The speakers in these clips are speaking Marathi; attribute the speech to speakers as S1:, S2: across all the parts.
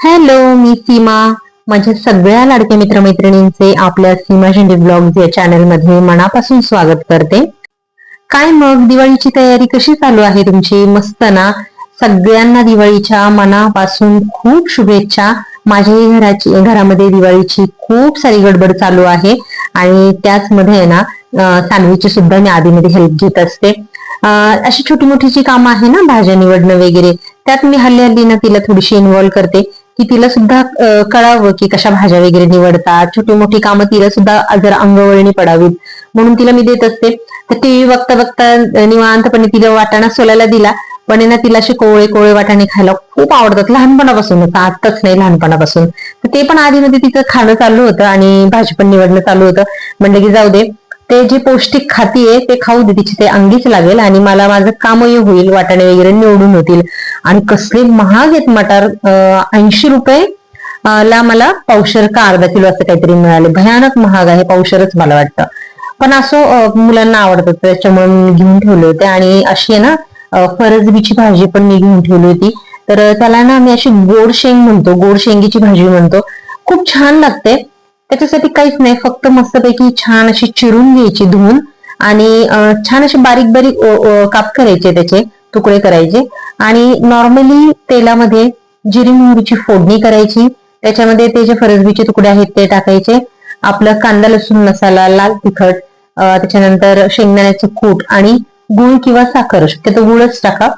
S1: हॅलो मी सीमा. माझ्या सगळ्या लाडक्या मित्रमैत्रिणींचे आपल्या सीमा शेंडे ब्लॉग या चॅनलमध्ये मनापासून स्वागत करते. काय मग? दिवाळीची तयारी कशी चालू आहे तुमची? मस्त ना? सगळ्यांना दिवाळीच्या मनापासून खूप शुभेच्छा. माझ्याही घराची घरामध्ये दिवाळीची खूप सारी गडबड चालू आहे. आणि त्याचमध्ये आहे ना सानवीची सुद्धा मी आधीमध्ये हेल्प घेत असते. अशी छोटी मोठी जी कामं आहे ना भाज्या निवडणं वगैरे. त्यात मी हल्ली हल्ली ना तिला थोडीशी इन्व्हॉल्व्ह करते. की तिला सुद्धा कळावं की कशा भाज्या वगैरे निवडतात. छोटी मोठी कामं तिला सुद्धा जर अंगवळणी पडावीत. म्हणून तिला मी देत असते. तर टीव्ही बघता बघता निवांतपणे तिला वाटाणा सोलायला दिला. पण ना तिला असे कोवळे कोवळे वाटाणे खायला खूप आवडतात. लहानपणापासून आताच नाही लहानपणापासून. तर ते पण आधी मध्ये तिचं खाणं चालू होतं आणि भाजी पण निवडणं चालू होतं. म्हणलं की जाऊ दे. ते जे पौष्टिक खातीये ते खाऊ दे तिची ते अंगीच लागेल आणि मला माझं कामही होईल वाटाणे वगैरे निवडून होतील. आणि कसले महाग आहेत मटार ऐंशी रुपये ला मला पावशर का अर्धा किलो असं काहीतरी मिळाले. भयानक महाग आहे पावशरच मला वाटतं. पण असो मुलांना आवडतं त्याच्यामुळे मी घेऊन ठेवले होते. आणि अशी आहे ना फरजबीची भाजी पण मी घेऊन ठेवली होती. तर त्याला ना मी अशी गोड शेंग म्हणतो गोड शेंगीची भाजी म्हणतो. खूप छान लागते. त्याच्यासाठी काहीच नाही फक्त मस्तपैकी छान अशी चिरून घ्यायची धुवून आणि छान असे बारीक बारीक काप करायचे त्याचे तुकडे करायचे. आणि नॉर्मली तेलामध्ये जिरी मोहरीची फोडणी करायची. त्याच्यामध्ये ते जे फरसबीचे तुकडे आहेत ते टाकायचे. आपलं कांदा लसूण मसाला लाल तिखट अं, त्याच्यानंतर शेंगदाण्याचं कूट आणि गुळ किंवा साखर शक्यतो गुळच टाका.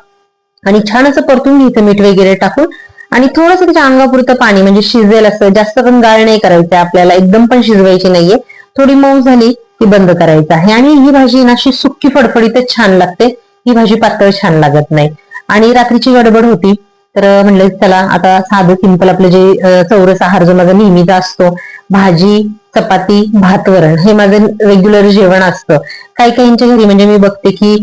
S1: आणि छान असं परतून घ्यायचं मीठ वगैरे टाकून आणि थोडंसं त्याच्या अंगापुरतं पाणी म्हणजे शिजेल असं जास्त पण गाळ नाही करायचं आपल्याला एकदम पण शिजवायची नाहीये. थोडी मऊ झाली की बंद करायचं आहे. आणि ही भाजी ना अशी सुक्की फडफडीतच छान लागते. ही भाजी पातळ छान लागत नाही. आणि रात्रीची गडबड होती तर म्हणलं चला आता साधं सिंपल आपलं जे चौरस आहार जो माझा नेहमीचा असतो भाजी चपाती भात वरण हे माझं रेग्युलर जेवण असतं. काही काहींच्या घरी म्हणजे मी बघते की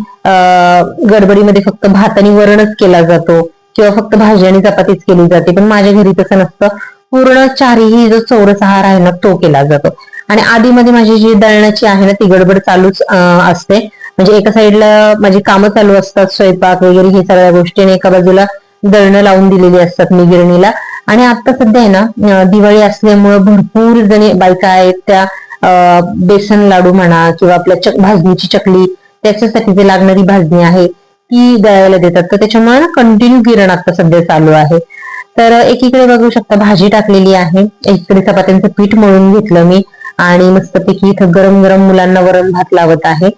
S1: गडबडीमध्ये फक्त भात आणि वरणच केला जातो. किंवा फक्त भाजी आणि चपातीच केली जाते पण माझ्या घरी तसं नसतं. पूर्ण चारही जो चौरस आहार आहे ना तो केला जातो. आणि आधीमध्ये माझी जी दळणाची आहे ना ती गडबड चालूच असते. म्हणजे एका साईडला माझी कामं चालू असतात स्वयंपाक वगैरे हे सगळ्या गोष्टी आणि एका बाजूला दळणं लावून दिलेली असतात मी गिरणीला. आणि आता सध्या आहे ना दिवाळी असल्यामुळं भरपूर जणी बायका आहेत त्या बेसन लाडू म्हणा किंवा आपल्या चक भाजणीची चकली त्याच्यासाठी जे लागणारी भाजणी आहे ती दळायला देतात. तर त्याच्यामुळे कंटिन्यू किरण आता सध्या चालू आहे. तर एकीकडे बघू शकता भाजी टाकलेली आहे. एकीकडे चपात्यांचं पीठ मळून घेतलं मी. आणि मस्तपैकी इथं गरम गरम मुलांना वरण भात लावत आहे.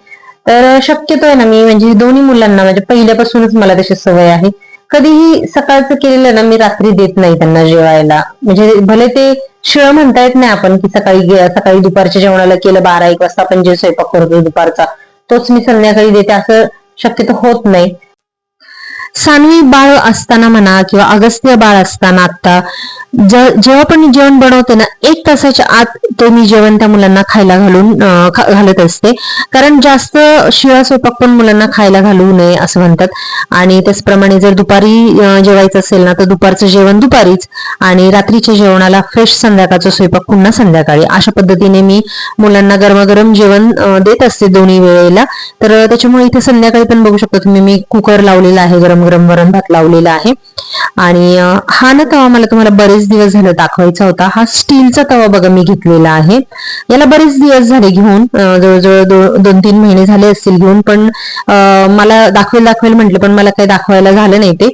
S1: तर शक्यतो आहे ना मी म्हणजे दोन्ही मुलांना म्हणजे पहिल्यापासूनच मला त्याची सवय आहे. कधीही सकाळचं केलेलं ना मी रात्री देत नाही त्यांना जेवायला. म्हणजे भले ते शिळ म्हणता येत नाही आपण की सकाळी सकाळी दुपारच्या जेवणाला केलं बारा एक वाजता आपण जे स्वयंपाक करतो दुपारचा तोच मी संध्याकाळी देते. असं शक्यतो होत नाही. सानवी बाळ असताना म्हणा किंवा अगस्त्य बाळ असताना आता जेव्हा पण जेवण बनवते ना एक तासाच्या आत ते मी जेवण त्या मुलांना खायला घालून घालत असते. कारण जास्त शिळा स्वयंपाक पण मुलांना खायला घालू नये असं म्हणतात. आणि त्याचप्रमाणे जर दुपारी जेवायचं असेल ना तर दुपारचं जेवण दुपारीच आणि रात्रीच्या जेवणाला फ्रेश संध्याकाळचा स्वयंपाक पुन्हा संध्याकाळी. अशा पद्धतीने मी मुलांना गरमागरम जेवण देत असते दोन्ही वेळेला. तर त्याच्यामुळे इथे संध्याकाळी पण बघू शकता तुम्ही मी कुकर लावलेला आहे गरम गरम वरण भात लावलेला आहे. आणि हा ना तवा मला तुम्हाला बरेच दिवस झाले दाखवायचा होता. हा स्टीलचा तवा बघा मी घेतलेला आहे. याला बरेच दिवस झाले घेऊन जवळजवळ दोन तीन महिने झाले असतील घेऊन पण मला दाखवेल दाखवेल म्हटलं पण मला काही दाखवायला झालं नाही ते.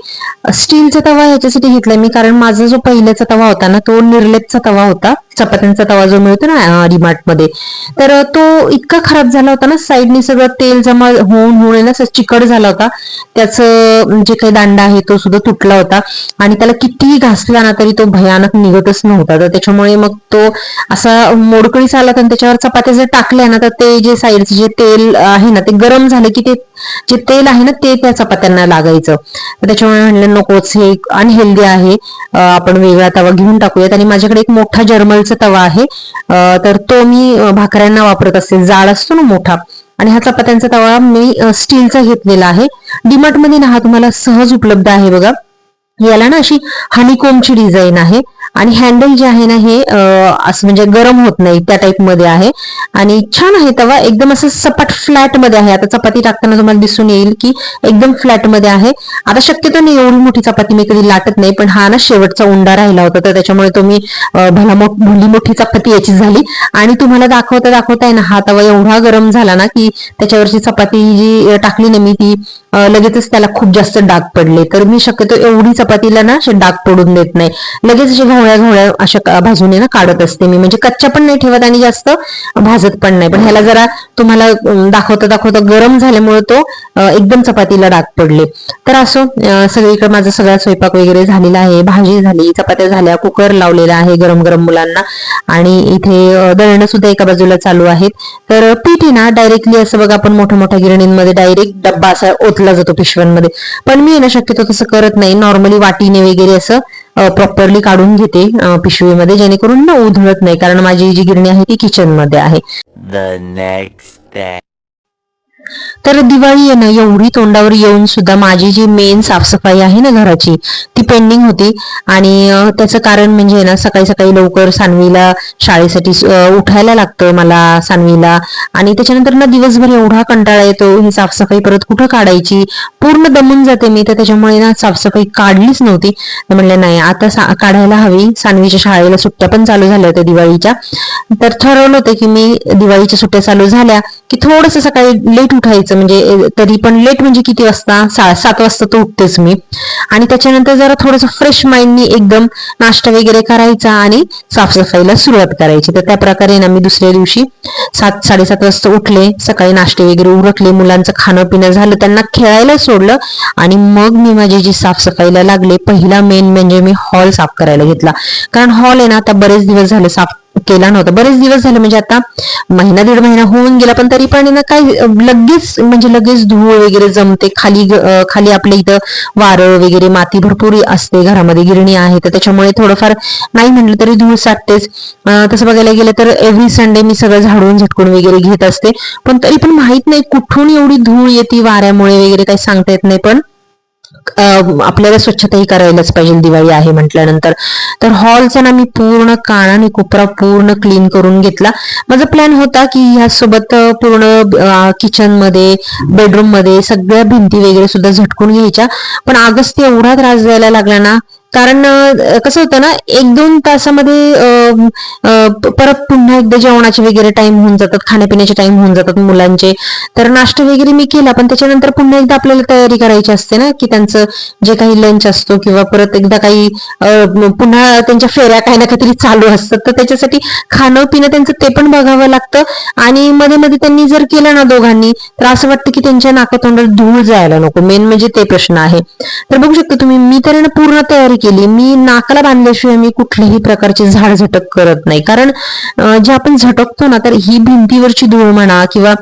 S1: स्टीलचा तवा ह्याच्यासाठी घेतलाय मी कारण माझा जो पहिल्याचा तवा होता ना तो निर्लेपचा तवा होता. चपात्यांचा तवा जो मिळतो ना डिमार्टमध्ये तर तो इतका खराब झाला होता ना साईडने सगळं तेल जमा होऊन होऊन ना चिकट झाला होता. त्याचं जे काही दांडा आहे तो सुद्धा तुटला होता. आणि त्याला कितीही घासला ना तरी तो भयानक निघतच नव्हता. तर त्याच्यामुळे मग तो असा मोडकळीस आला तर त्याच्यावर चपात्या जर टाकल्या ना तर ते जे साईडचे जे तेल आहे ना ते गरम झालं की ते जे तेल आहे ना ते त्या चपात्यांना लागायचं. त्याच्यामुळे म्हणलं नकोच हे अनहेल्दी आहे. आपण वेगळा तवा घेऊन टाकूयात. आणि माझ्याकडे एक मोठा जर्मलचा तवा आहे. तर तो मी भाकऱ्यांना वापरत असते. जाड असतो ना मोठा. आणि हा चपात्यांचा तवा मी स्टीलचा घेतलेला आहे. डीमार्टमध्ये ना हा तुम्हाला सहज उपलब्ध आहे बघा. याला ना अशी हनीकोमची डिझाईन आहे. आणि हँडल जे आहे ना हे असं म्हणजे गरम होत नाही त्या टाईपमध्ये आहे. आणि छान आहे तवा एकदम असं सपाट फ्लॅटमध्ये आहे. आता चपाती टाकताना तुम्हाला दिसून येईल की एकदम फ्लॅटमध्ये आहे. आता शक्यतो नाही एवढी मोठी चपाती मी कधी लाटत नाही पण हा ना शेवटचा उंडा राहिला होता तर त्याच्यामुळे तो मी भला भली मोठी चपाती याची झाली. आणि तुम्हाला दाखवता दाखवता आहे ना हा तवा एवढा गरम झाला ना की त्याच्यावरची चपाती जी टाकली ना मी ती लगेचच त्याला खूप जास्त डाग पडले. तर मी शक्यतो एवढी चपातीला ना असे डाग पडून देत नाही. लगेच अशा घोळ्या घोळ्या अशा भाजूने ना काढत असते मी. म्हणजे कच्च्या पण नाही ठेवत आणि जास्त भाजत पण नाही. पण ह्याला जरा तुम्हाला दाखवता दाखवता गरम झाल्यामुळे तो एकदम चपातीला डाग पडले. तर असो सगळीकडे माझा सगळा स्वयंपाक वगैरे झालेला आहे. भाजी झाली चपात्या झाल्या कुकर लावलेला आहे गरम गरम मुलांना. आणि इथे दळणं सुद्धा एका बाजूला चालू आहेत. तर पीठ ना डायरेक्टली असं बघा आपण मोठ्या मोठ्या गिरणींमध्ये डायरेक्ट डब्बा असा ओतला जातो पिशव्यांमध्ये. पण मी ना शक्यतो तसं करत नाही. नॉर्मली वाटीने वगैरे असं प्रॉपरली काढून घेते पिशवीमध्ये जेणेकरून ना उधळत नाही. कारण माझी जी गिरणी आहे ती किचनमध्ये आहे. तर दिवाळी आहे ना एवढी तोंडावर येऊन सुद्धा माझी जी मेन साफसफाई आहे ना घराची ती पेंडिंग होती. आणि त्याचं कारण म्हणजे ना सकाळी सकाळी लवकर सानवीला शाळेसाठी उठायला लागतं मला सानवीला. आणि त्याच्यानंतर ना दिवसभर एवढा कंटाळा येतो ही साफसफाई परत कुठं काढायची? पूर्ण दमून जाते मी तर त्याच्यामुळे ना साफसफाई काढलीच नव्हती. म्हणलं नाही आता काढायला हवी. सानवीच्या शाळेला सुट्ट्या पण चालू झाल्या होत्या दिवाळीच्या. तर ठरवलं होतं की मी दिवाळीच्या सुट्ट्या चालू झाल्या की थोडस सकाळी लेट उठायचं म्हणजे तरी पण लेट म्हणजे किती वाजता? सात वाजता तर उठतेच मी. आणि त्याच्यानंतर जरा थोडस फ्रेश माइंडनी एकदम नाश्ता वगैरे करायचा आणि साफसफाईला सुरुवात करायची. तर त्या प्रकारे ना मी दुसऱ्या दिवशी सात साडेसात वाजता उठले सकाळी नाश्ते वगैरे उरकले मुलांचं खाणं पिणं झालं त्यांना खेळायला सोडलं आणि मग मी माझी जी साफसफाईला लागले पहिला मेन म्हणजे मी हॉल साफ करायला घेतला. कारण हॉल आहे ना आता बरेच दिवस झाले साफ केला नव्हता. बरेच दिवस झाले म्हणजे आता महिना दीड महिना होऊन गेला पण तरी पण ना काय लगेच म्हणजे लगेच धूळ वगैरे जमते. खाली खाली आपल्या इथं वारं वगैरे माती भरपूर असते घरामध्ये गिरणी आहे तर त्याच्यामुळे थोडंफार नाही म्हटलं तरी धूळ साठतेच. तसं बघायला गेलं तर एव्हरी संडे मी सगळं झाडून झटकून वगैरे घेत असते. पण तरी पण माहीत नाही कुठून एवढी धूळ येते वाऱ्यामुळे वगैरे काही सांगता येत नाही. पण आपल्याला स्वच्छताही करायलाच पाहिजे दिवाळी आहे म्हटल्यानंतर. तर हॉलचा ना मी पूर्ण काना आणि कोपरा पूर्ण क्लीन करून घेतला. माझा प्लॅन होता की ह्यासोबत पूर्ण किचनमध्ये बेडरूममध्ये सगळ्या भिंती वगैरे सुद्धा झटकून घ्यायच्या. पण आगस्ट एवढा त्रास द्यायला लागला ना कारण कसं होतं ना एक दोन तासामध्ये परत पुन्हा एकदा जेवणाचे वगैरे टाइम होऊन जातात खाण्यापिण्याचे टाइम होऊन जातात मुलांचे. तर नाश्ता वगैरे मी केला पण त्याच्यानंतर पुन्हा एकदा आपल्याला तयारी करायची असते ना की त्यांचं जे काही लंच असतो किंवा परत एकदा काही पुन्हा त्यांच्या फेऱ्या काही ना काहीतरी चालू असतात तर त्याच्यासाठी खाणं पिणं त्यांचं ते पण बघावं लागतं. आणि मध्ये मध्ये त्यांनी जर केलं ना दोघांनी तर असं वाटतं की त्यांच्या नाकातोंडात धूळ जायला नको. मेन म्हणजे ते प्रश्न आहे. तर बघू शकता तुम्ही मी तर ना पूर्ण तयारी केली. मी नाकाला बांधल्याशिवाय मी कुठल्याही प्रकारचे झाड झटक करत नाही. कारण जे आपण झटकतो ना तर ही भिंतीवरची धूळ म्हणा किंवा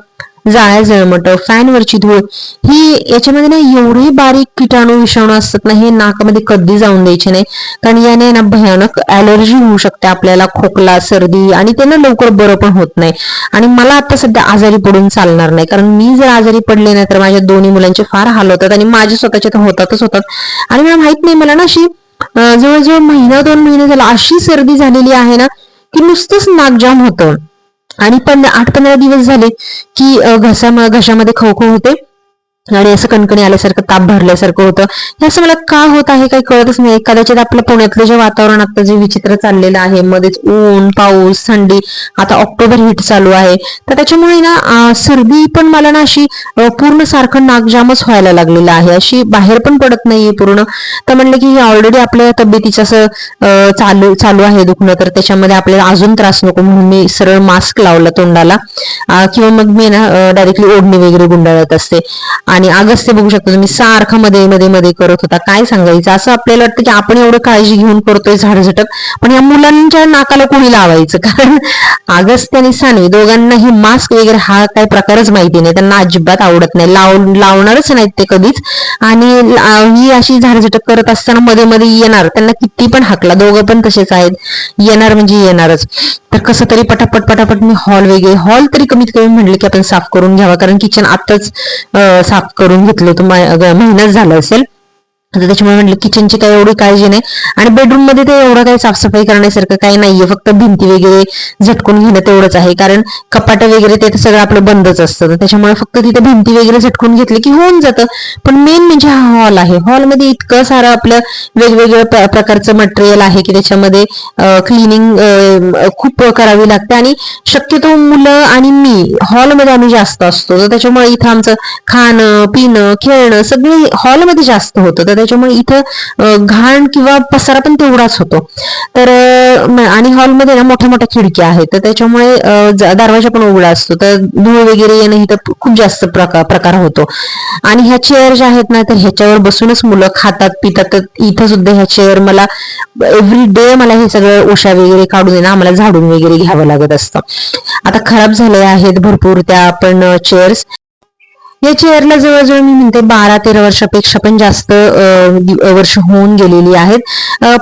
S1: जाळ्या जळमट फॅनवरची धूळ ही याच्यामध्ये ना एवढे बारीक किटाणू विषाणू असतात ना हे नाकामध्ये कधी जाऊन द्यायचे नाही. कारण याने ना भयानक अलर्जी होऊ शकते आपल्याला खोकला सर्दी आणि ते ना लवकर बरं पण होत नाही. आणि मला आता सध्या आजारी पडून चालणार नाही. कारण मी जर आजारी पडले नाही तर माझ्या दोन्ही मुलांचे फार हाल होतात आणि माझे स्वतःचे तर होतातच होतात. आणि मला माहीत नाही मला ना अशी जवळजवळ महिना दोन महिने झाला अशी सर्दी झालेली आहे ना की नुसतंच नाकजाम होतं. आणि पण आठ पंधरा दिवस झाले की घसा घशामध्ये खवखव होते. आणि असं कणकणी आल्यासारखं ताप भरल्यासारखं होतं. हे असं मला का होत आहे काही कळतच नाही. कदाचित आपलं पुण्यातलं जे वातावरण आता जे विचित्र चाललेलं आहे मध्येच ऊन पाऊस थंडी आता ऑक्टोबर हिट चालू आहे. तर त्याच्यामुळे ना सर्दी पण मला ना अशी पूर्ण सारखं नाकजामच व्हायला लागलेलं आहे. अशी बाहेर पण पडत नाहीये पूर्ण. तर म्हणलं की ऑलरेडी आपल्या तब्येतीचं असं चालू चालू आहे दुखणं. तर त्याच्यामध्ये आपल्याला अजून त्रास नको. म्हणून मी सरळ मास्क लावला तोंडाला. किंवा मग मी ना डायरेक्टली ओढणी वगैरे गुंडाळत असते. आणि अगस्त बघू शकतो तुम्ही. सारखं मध्ये मध्ये मध्ये करत होता. काय सांगायचं? असं आपल्याला वाटतं की आपण एवढं काळजी घेऊन करतोय झाडझटक पण या मुलांच्या नाकाला कोणी लावायचं? कारण अगस्त आणि सानवी दोघांनाही मास्क वगैरे हा काही प्रकारच माहिती नाही. त्यांना अजिबात आवडत नाही. लाव लावणारच नाहीत ते कधीच. आणि ही अशी झाडझटक करत असताना मध्ये मध्ये येणार. त्यांना किती पण हाकला. दोघं पण तसेच आहेत. येणार म्हणजे येणारच. तर कसं तरी पटापट पटापट मी हॉल वगैरे हॉल तरी कमीत कमी म्हटलं की आपण साफ करून घ्यावा. कारण किचन आताच साफ करून घेतलं होतं. महिनाच झाला असेल. तर त्याच्यामुळे म्हटलं किचनची काही एवढी काळजी नाही. आणि बेडरूममध्ये ते एवढं काही साफसफाई करण्यासारखं काही नाहीये. फक्त भिंती वगैरे झटकून घेणं तेवढंच आहे. कारण कपाट वगैरे ते तर सगळं आपलं बंदच असतं. तर त्याच्यामुळे फक्त तिथे भिंती वगैरे झटकून घेतली की होऊन जातं. पण मेन म्हणजे हा हॉल आहे. हॉलमध्ये इतकं सारं आपलं वेगवेगळ्या प्र- प्रकारचं मटेरियल आहे की त्याच्यामध्ये क्लिनिंग खूप करावी लागते. आणि शक्यतो मुलं आणि मी हॉलमध्ये आम्ही जास्त असतो. तर त्याच्यामुळे इथं आमचं खाणं पिणं खेळणं सगळं हॉलमध्ये जास्त होतं. तर त्याच्यामुळे इथं घाण किंवा पसारा पण तेवढाच होतो. तर आणि हॉलमध्ये ना मोठ्या मोठ्या खिडक्या आहेत. तर त्याच्यामुळे दरवाजा पण उघडा असतो. तर धूळ वगैरे येणं इथं खूप जास्त प्रकार प्रकार होतो. आणि ह्या चेअर ज्या आहेत ना तर ह्याच्यावर बसूनच मुलं खातात पितात. तर इथं सुद्धा ह्या चेअर मला एव्हरी डे मला हे सगळं उषा वगैरे काढून आहे ना आम्हाला झाडून वगैरे घ्यावं लागत असतं. आता खराब झाले आहेत भरपूर त्या पण चेअर्स. या चेअरला जवळजवळ मी म्हणते बारा तेरा वर्षापेक्षा पण जास्त वर्ष होऊन गेलेली आहेत.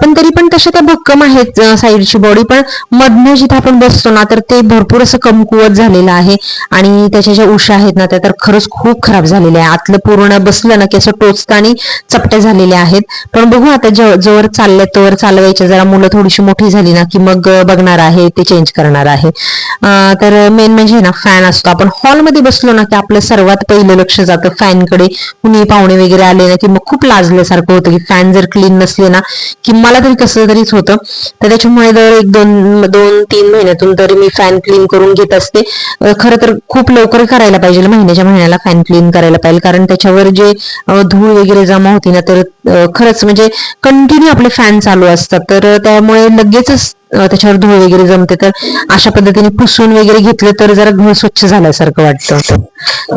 S1: पण तरी पण तशा त्या भक्कम आहेत साईडची बॉडी पण मधनं जिथे आपण बसतो ना तर ते भरपूर असं कमकुवत झालेलं आहे. आणि त्याच्या ज्या उशा आहेत ना त्या तर खरंच खूप खराब झालेल्या आहे आतलं पूर्ण बसलं ना की असं टोचतानी चपट्या झालेल्या आहेत. पण बघू आता जवळ चालल्या तोवर चालवायच्या. जरा मुलं थोडीशी मोठी झाली ना की मग बघणार आहे ते चेंज करणार आहे. तर मेन म्हणजे ना फॅन असतो. आपण हॉलमध्ये बसलो ना की आपलं सर्वात पहिलं लक्ष जातं फॅनकडे. कुणी पाहुणे वगैरे आले ना की मग खूप लाजल्यासारखं होतं की फॅन जर क्लीन नसले ना की मला तरी कसं तरीच होतं. तर त्याच्यामुळे दर एक दोन दोन तीन महिन्यातून तरी मी फॅन क्लीन करून घेत असते. खरं तर खूप लवकर करायला पाहिजे. महिन्याच्या महिन्याला फॅन क्लीन करायला पाहिजे. कारण त्याच्यावर जे धूळ वगैरे जमा होती ना तर खरंच म्हणजे कंटिन्यू आपले फॅन चालू असतात. तर त्यामुळे लगेचच त्याच्यावर धूळ वगैरे जमते तर अशा पद्धतीने पुसून वगैरे घेतलं तर जरा घर स्वच्छ झाल्यासारखं वाटतं.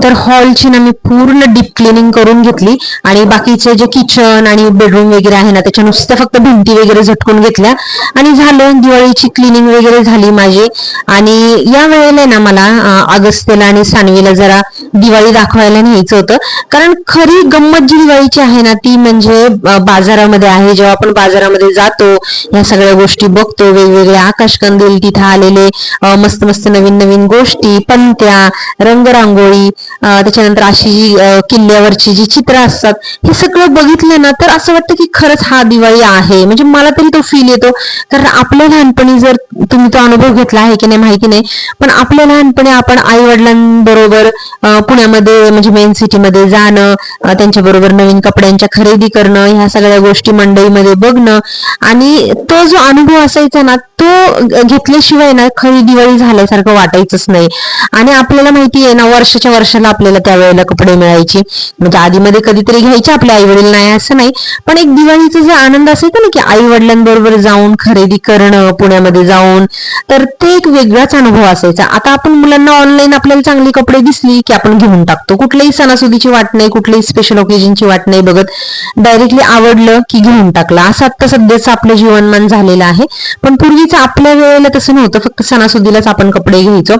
S1: तर हॉलची ना मी पूर्ण डीप क्लिनिंग करून घेतली आणि बाकीचे जे किचन आणि बेडरूम वगैरे आहे ना त्याच्या नुसत्या फक्त भिंती वगैरे झटकून घेतल्या आणि झालं दिवाळीची क्लिनिंग वगैरे झाली माझी. आणि या वेळेला ना मला अं, अगस्त्यला आणि सानवीला जरा दिवाळी दाखवायला न्यायचं होतं. कारण खरी गंमत जी दिवाळीची आहे ना ती म्हणजे बाजारामध्ये आहे जेव्हा आपण बाजारामध्ये जातो या सगळ्या गोष्टी बघतो वेगवेगळे आकाशकंदील तिथे आलेले मस्त मस्त नवीन नवीन गोष्टी पंत्या रंगरांगोळी त्याच्यानंतर अशी जी किल्ल्यावरची जी चित्र असतात हे सगळं बघितलं ना तर असं वाटतं की खरंच हा दिवाळी आहे. म्हणजे मला तरी तो फील येतो. कारण आपल्या लहानपणी जर तुम्ही तो अनुभव घेतला आहे की नाही माहिती नाही पण आपल्या लहानपणी आपण आई वडिलांबरोबर पुण्यामध्ये म्हणजे मेन सिटीमध्ये जाणं त्यांच्या त्यांच्याबरोबर नवीन कपड्यांच्या खरेदी करणं ह्या सगळ्या गोष्टी मंडईमध्ये बघणं आणि तो जो अनुभव असायचा ना तो घेतल्याशिवाय ना खरी दिवाळी झाल्यासारखं वाटायचंच नाही. आणि आपल्याला माहिती आहे ना वर्षाच्या वर्षाला आपल्याला त्यावेळेला कपडे मिळायचे. म्हणजे आधीमध्ये कधीतरी घ्यायचे आपले आई वडील नाही असं नाही. पण एक दिवाळीचा जो आनंद असायचा ना की आई वडिलांबरोबर जाऊन खरेदी करणं पुण्यामध्ये जाऊन तर ते एक वेगळाच अनुभव असायचा. आता आपण मुलांना ऑनलाईन आपल्याला चांगले कपडे दिसली की आपण घेऊन टाकतो. कुठल्याही सणासुदीची वाट नाही कुठल्याही स्पेशल ओकेजनची वाट नाही बघत. डायरेक्टली आवडलं की घेऊन टाकलं. असं आता सध्याचं आपलं जीवनमान झालेलं आहे. पण पूर्वीचं आपल्या वेळेला तसं नव्हतं. फक्त सणासुदीलाच आपण कपडे घ्यायचो.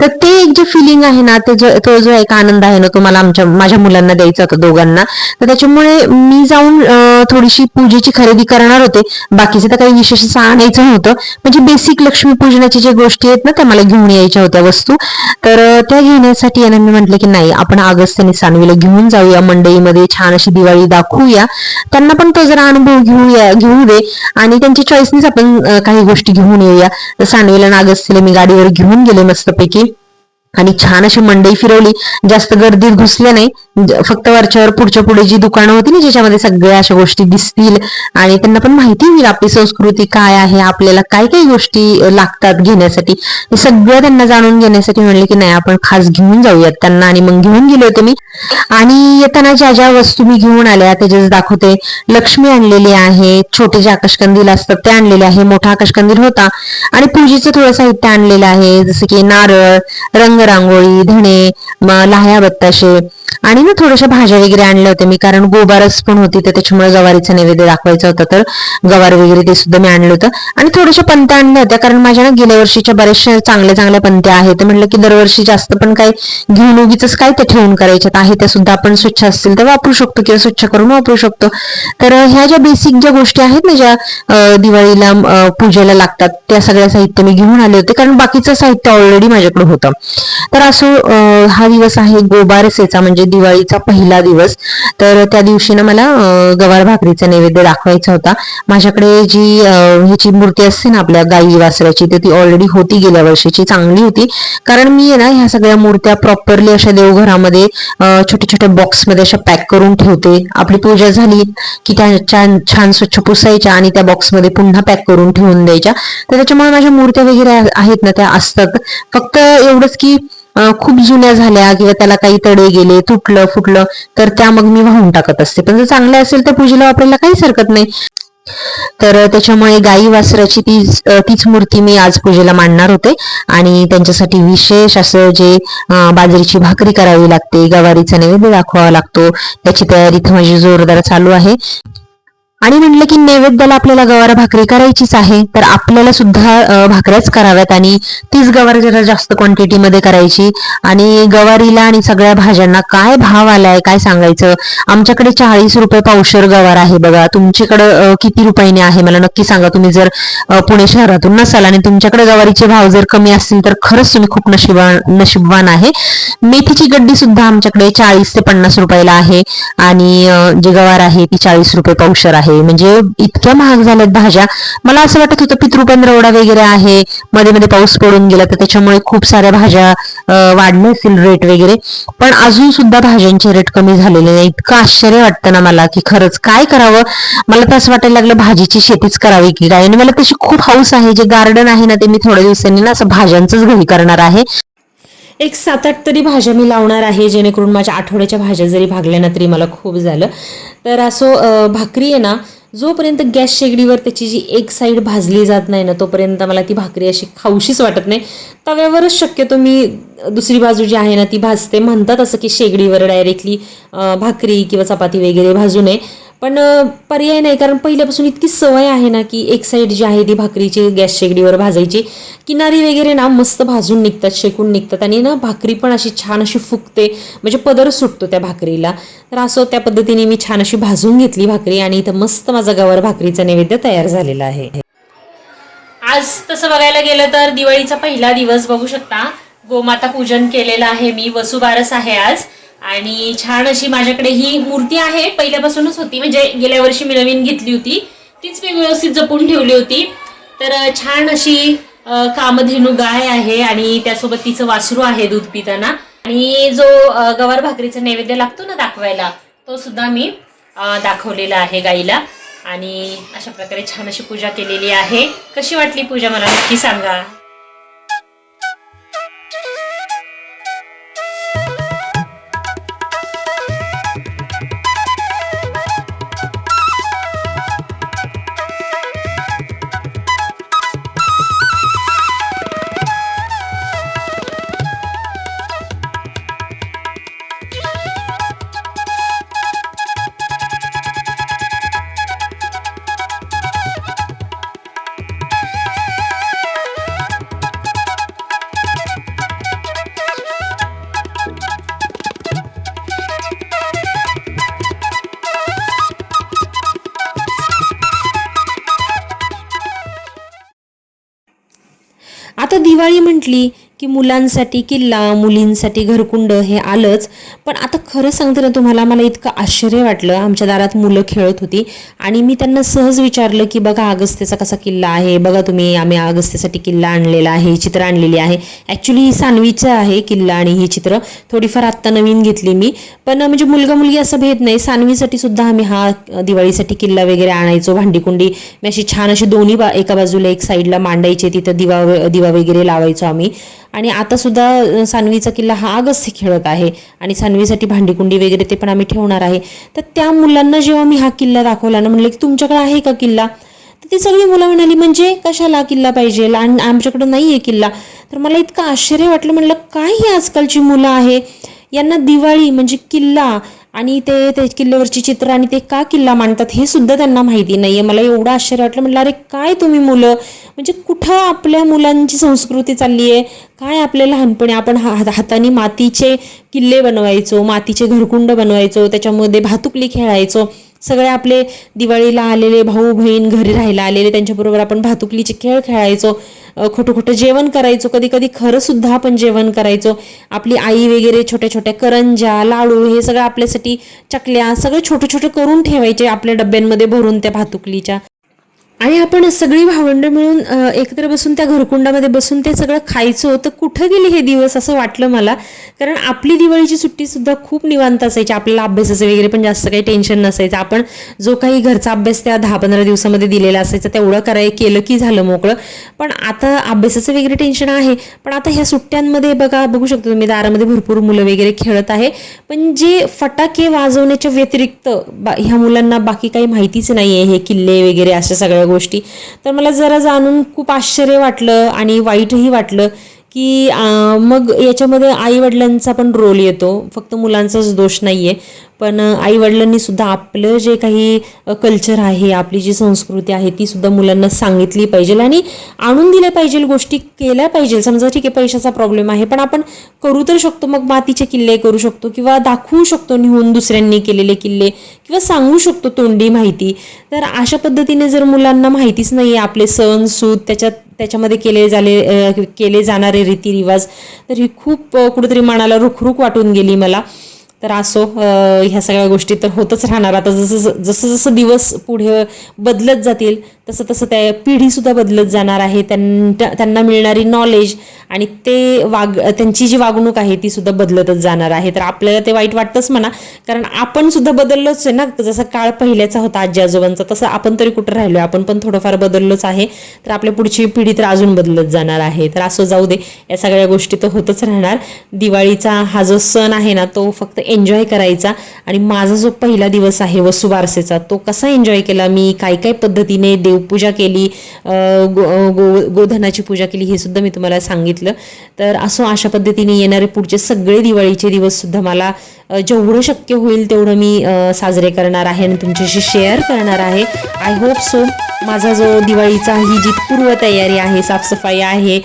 S1: तर ते एक जे फिलिंग आहे ना ते जो तो जो एक आनंद आहे ना तो मला आमच्या माझ्या मुलांना द्यायचा होता दोघांना. तर त्याच्यामुळे मी जाऊन थोडीशी पूजेची खरेदी करणार होते. बाकीचं तर काही विशेष असं आणायचं नव्हतं. म्हणजे बेसिक लक्ष्मीपूजनाची ज्या गोष्टी आहेत ना त्या मला घेऊन यायच्या होत्या वस्तू. तर त्या घेण्यासाठी आहे मी म्हटलं की नाही आपण अगस्त आणि सानवीला घेऊन जाऊया मंडईमध्ये छान अशी दिवाळी दाखवूया. त्यांना पण तो जरा अनुभव घेऊया घेऊ दे. आणि त्यांच्या चॉईसनीच आपण काही गोष्टी घेऊन येऊया. तर सानवीला आणि मी गाडीवर घेऊन गेले मस्तपैकी. आणि छान अशी मंडई फिरवली. जास्त गर्दीत घुसल्याने नाही. फक्त वरच्यावर पुढच्या पुढे जी दुकानं होती ना ज्याच्यामध्ये सगळ्या अशा गोष्टी दिसतील. आणि त्यांना पण माहिती होईल आपली संस्कृती काय आहे आपल्याला काय काय गोष्टी लागतात घेण्यासाठी. हे सगळं त्यांना जाणून घेण्यासाठी म्हणले की नाही आपण खास घेऊन जाऊयात त्यांना. आणि मग घेऊन गेले होते मी. आणि येताना ज्या ज्या वस्तू मी घेऊन आल्या त्याच्याच दाखवते. लक्ष्मी आणलेली आहे छोटे जे आकाशकंदील असतात ते आणलेले आहे. मोठा आकाशकंदील होता. आणि पूजेचं थोडं साहित्य आणलेलं आहे जसं की नारळ रंग रंगरांगोळी धणे म- लाह्या बत्ताशे आणि ना थोड्याशा भाज्या वगैरे आणल्या होत्या मी कारण गोबारस पण होती तर त्याच्यामुळे गवारीचा नैवेद्य दाखवायचा होता तर गवार वगैरे ते सुद्धा मी आणलं होतं. आणि थोड्याशा पंत्या आणल्या होत्या कारण माझ्या ना गेल्या वर्षीच्या बऱ्याचशा चांगल्या चांगल्या पंत्या आहेत. तर म्हटलं की दरवर्षी जास्त पण काय घेऊन उगीच काय ते ठेवून करायच्यात आहे त्या सुद्धा आपण स्वच्छ असतील तर वापरू शकतो किंवा स्वच्छ करून वापरू शकतो. तर ह्या ज्या बेसिक ज्या गोष्टी आहेत ना ज्या दिवाळीला पूजेला लागतात त्या सगळ्या साहित्य मी घेऊन आले होते. कारण बाकीचं साहित्य ऑलरेडी माझ्याकडे होतं. तर असं हा दिवस आहे गोबारसेचा म्हणजे दिवाळीचा पहिला दिवस. तर त्या दिवशी ना मला गवार भाकरीचा नैवेद्य दाखवायचा होता. माझ्याकडे जी ह्याची मूर्ती असते ना आपल्या गाई वासराची तर ती ऑलरेडी होती गेल्या वर्षीची चांगली होती. कारण मी ना ह्या सगळ्या मूर्त्या प्रॉपरली अशा देवघरामध्ये छोट्या छोट्या बॉक्समध्ये अशा पॅक करून ठेवते. आपली पूजा झाली की त्या छान छान स्वच्छ पुसायच्या आणि त्या बॉक्समध्ये पुन्हा पॅक करून ठेवून द्यायच्या. तर त्याच्यामुळे माझ्या मूर्त्या वगैरे आहेत ना त्या असतात. फक्त एवढंच की खूप जुन्या झाल्या किंवा त्याला काही तडे गेले तुटलं फुटलं तर त्या मग मी वाहून टाकत असते. पण जर चांगल्या असेल तर पूजेला वापरायला काहीच हरकत नाही. तर त्याच्यामुळे गाई वासराची तीच तीच मूर्ती मी आज पूजेला मांडणार होते. आणि त्यांच्यासाठी विशेष असं जे बाजरीची भाकरी करावी लागते गवारीचा नैवेद्य दाखवावा लागतो. त्याची तयारी इथं माझी जोरदार चालू आहे. आणि म्हटलं की नैवेद्याला आपल्याला गवार भाकरी करायचीच आहे तर आपल्याला सुद्धा भाकऱ्याच कराव्यात आणि तीच गवार जरा जास्त क्वांटिटीमध्ये करायची. आणि गवारीला आणि सगळ्या भाज्यांना काय भाव आलाय काय सांगायचं? आमच्याकडे चाळीस रुपये पावशर गवार आहे बघा. तुमच्याकडं किती रुपयाने आहे? मला नक्की सांगा. तुम्ही जर पुणे शहरातून नसाल आणि तुमच्याकडे गवारीचे भाव जर कमी असतील तर खरंच तुम्ही खूप नशिबान नशिबवान आहे. मेथीची गड्डी सुद्धा आमच्याकडे चाळीस ते पन्नास रुपयाला आहे. आणि जी गवार आहे ती चाळीस रुपये पावशर आहे. म्हणजे इतक्या महाग झाल्यात भाज्या. मला असं वाटत होतं पितृपंधरवडा वगैरे आहे. मध्ये मध्ये पाऊस पडून गेला तर त्याच्यामुळे खूप साऱ्या भाज्या वाढल्या असतील रेट वगैरे. पण अजून सुद्धा भाज्यांचे रेट कमी झालेले नाही. इतकं आश्चर्य वाटतं ना मला की खरंच काय करावं? मला तर असं वाटायला लागलं भाजीची शेतीच करावी की. काय आणि मला तशी खूप हाऊस आहे. जे गार्डन आहे ना ते मी थोड्या दिवसांनी ना असं भाज्यांचंच घरी करणार आहे.
S2: एक सात आठ तरी भाज्या मी लावणार आहे जेणेकरून माझ्या आठवड्याच्या भाज्या जरी भागल्या ना तरी मला खूप झालं. तर असो भाकरी आहे ना जोपर्यंत गॅस शेगडीवर त्याची जी एक साईड भाजली जात नाही ना तोपर्यंत मला ती भाकरी अशी खाऊशीच वाटत नाही. तव्यावरच शक्यतो मी दुसरी बाजू जी आहे ना ती भाजते. म्हणतात असं की शेगडीवर डायरेक्टली भाकरी किंवा चपाती वगैरे भाजू नये. पण पर्याय नाही. कारण पहिल्यापासून इतकी सवय आहे ना की एक साईड जी आहे ती भाकरीची गॅस शेगडीवर भाजायची किनारी वगैरे ना मस्त भाजून निघतात शेकून निघतात आणि ना भाकरी पण अशी छान अशी फुगते. म्हणजे पदर सुटतो त्या भाकरीला. तर असं त्या पद्धतीने मी छान अशी भाजून घेतली भाकरी आणि इथं मस्त माझा गवार भाकरीचा नैवेद्य तयार झालेला आहे. आज तसं बघायला गेलं तर दिवाळीचा पहिला दिवस बघू शकता. गोमाता पूजन केलेलं आहे मी. वसुबारस आहे आज. आणि छान अशी माझ्याकडे ही मूर्ती आहे. पहिल्यापासूनच होती. म्हणजे गेल्या वर्षी मी नवीन घेतली होती. तीच मी व्यवस्थित जपून ठेवली होती. तर छान अशी कामधेनू गाय आहे आणि त्यासोबत तिचं वासरू आहे दूध पिताना. आणि जो गवार भाकरीचा नैवेद्य लागतो ना दाखवायला तो सुद्धा मी दाखवलेला आहे गाईला. आणि अशा प्रकारे छान अशी पूजा केलेली आहे. कशी वाटली पूजा मला नक्की सांगा. दिवाळी म्हटली की मुलांसाठी किल्ला मुलींसाठी घरकुंड हे आलंच. पण आता खरं सांगते ना तुम्हाला मला इतकं आश्चर्य वाटलं. आमच्या दारात मुलं खेळत होती आणि मी त्यांना सहज विचारलं की बघा अगस्त्याचा कसा किल्ला आहे? बघा तुम्ही आम्ही अगस्त्यासाठी किल्ला आणलेला आहे चित्र आणलेली आहे. ॲक्च्युली ही सानवीचं आहे किल्ला आणि ही चित्र. थोडीफार आत्ता नवीन घेतली मी. पण म्हणजे मुलगा मुलगी असं भेद नाही. सानवीसाठी सुद्धा आम्ही हा दिवाळीसाठी किल्ला वगैरे आणायचो. भांडीकुंडी मी अशी छान अशी दोन्ही बा एका बाजूला एक साईडला मांडायचे तिथं दिवा दिवा वगैरे लावायचो आम्ही. आणि आतासुद्धा सानवीचा किल्ला हा अगस्त्य खेळत आहे. आणि सानवीसाठी भांडीकुंडी वगैरे ते पण आम्ही ठेवणार आहे. तर त्या मुलांना जेव्हा मी हा किल्ला दाखवला ना म्हणलं की तुमच्याकडे आहे का किल्ला? तर ती सगळी मुलं म्हणाली म्हणजे कशाला किल्ला पाहिजे? आणि आमच्याकडं नाही आहे किल्ला. तर मला इतकं आश्चर्य वाटलं म्हणलं काय ही आजकालची मुलं आहे? यांना दिवाळी म्हणजे किल्ला आणि ते ते किल्ल्यावरची चित्र आणि ते का किल्ला मांडतात हे सुद्धा त्यांना माहिती नाही आहे मला एवढं आश्चर्य वाटलं. म्हटलं अरे काय तुम्ही मुलं? म्हणजे कुठं आपल्या मुलांची संस्कृती चालली आहे? काय आपल्या लहानपणी आपण हा हाताने मातीचे किल्ले बनवायचो मातीचे घरकुंड बनवायचो त्याच्यामध्ये भातुकली खेळायचो सगळे आपले दिवाळीला आलेले भाऊ बहीण घरी राहायला आलेले त्यांच्याबरोबर आपण भातुकलीचे खेळ खेळायचो खोटं खोटं जेवण करायचो कधी कधी खरं सुद्धा आपण जेवण करायचो. आपली आई वगैरे छोट्या छोट्या करंजा लाडू हे सगळं आपल्यासाठी चकल्या सगळं छोटं छोटं करून ठेवायचे आपल्या डब्यांमध्ये भरून त्या भातुकलीच्या. आणि आपण सगळी भावंडं मिळून एकत्र बसून त्या घरकुंडामध्ये बसून ते सगळं खायचो तर कुठं गेले हे दिवस असं वाटलं मला? कारण आपली दिवाळीची सुट्टीसुद्धा खूप निवांत असायची. आपल्याला अभ्यासाचं वगैरे पण जास्त काही टेन्शन नसायचं. आपण जो काही घरचा अभ्यास त्या दहा पंधरा दिवसामध्ये दिलेला असायचा तेवढं कराय केलं की झालं मोकळं. पण आता अभ्यासाचं वगैरे टेन्शन आहे. पण आता ह्या सुट्ट्यांमध्ये बघा बघू शकतो तुम्ही दारामध्ये भरपूर मुलं वगैरे खेळत आहे. पण जे फटाके वाजवण्याच्या व्यतिरिक्त बा ह्या मुलांना बाकी काही माहितीच नाही आहे हे किल्ले वगैरे अशा सगळ्या गोष्टी. तर मला जरा जाणून खूप आश्चर्य वाटलं आणि वाईटही वाटलं की मग याच्यामध्ये आईवडिलांचा पण रोल येतो. फक्त मुलांचाच दोष नाही आहे पण आई वडिलांनी सुद्धा आपलं जे काही कल्चर आहे आपली जी संस्कृती आहे ती सुद्धा मुलांना सांगितली पाहिजे आणि आणून दिल्या पाहिजे गोष्टी केल्या पाहिजे. समजा ठीक आहे पैशाचा प्रॉब्लेम आहे पण आपण करू तर शकतो. मग मातीचे किल्ले करू शकतो किंवा दाखवू शकतो निहून दुसऱ्यांनी केलेले किल्ले किंवा सांगू शकतो तोंडी माहिती. तर अशा पद्धतीने जर मुलांना माहितीच नाही आहे आपले सण सूद त्याच्यात त्याच्यामध्ये केले झाले केले जाणारे रीतिरिवाज तर ही खूप कुठेतरी मनाला रुखरुख वाटून गेली मला. तर असो ह्या सगळ्या गोष्टी तर होतच राहणार. आता जसं जसं जसं दिवस पुढे बदलत जातील तसं तसं त्या पिढीसुद्धा बदलत जाणार आहे. त्यांना त्यांना मिळणारी नॉलेज आणि ते वाग त्यांची जी वागणूक आहे ती सुद्धा बदलतच जाणार आहे. तर आपल्याला ते वाईट वाटतंच म्हणा. कारण आपण सुद्धा बदललोच आहे ना. जसा काळ पहिल्याचा होता आजी आजोबांचा तसं आपण तरी कुठं राहिलो आपण पण थोडंफार बदललोच आहे. तर आपल्या पुढची पिढी तर अजून बदलत जाणार आहे. तर असं जाऊ दे. या सगळ्या गोष्टी तर होतच राहणार. दिवाळीचा हा जो सण आहे ना तो फक्त एन्जॉय करायचा. आणि माझा जो पहिला दिवस आहे वसुबारसेचा तो कसा एन्जॉय केला मी? काय काय पद्धतीने देवपूजा केली गो गो गोधनाची पूजा केली हे सुद्धा मी तुम्हाला सांगितलं. तर असो अशा पद्धतीने येणारे पुढचे सगळे दिवाळीचे दिवस सुद्धा मला जेवढं शक्य होईल तेवढं मी साजरे करणार आहे आणि तुमच्याशी शेअर करणार आहे. आय होप सो माझा जो दिवाळीचा ही जी पूर्वतयारी आहे साफसफाई आहे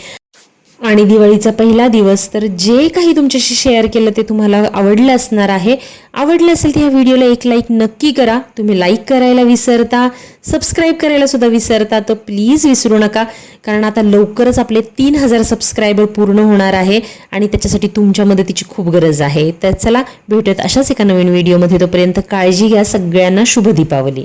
S2: आणि दिवाळीचा पहिला दिवस तर जे काही तुमच्याशी शेअर केलं ते तुम्हाला आवडलं असणार आहे. आवडलं असेल तर ह्या व्हिडिओला एक लाईक नक्की करा. तुम्ही लाईक करायला विसरता सबस्क्राईब करायला सुद्धा विसरता तर प्लीज विसरू नका. कारण आता लवकरच आपले तीन हजार सबस्क्रायबर पूर्ण होणार आहे आणि त्याच्यासाठी तुमच्या मदतीची खूप गरज आहे. तर चला भेटत अशाच एका नवीन व्हिडिओमध्ये तोपर्यंत काळजी घ्या सगळ्यांना. शुभ दीपावली.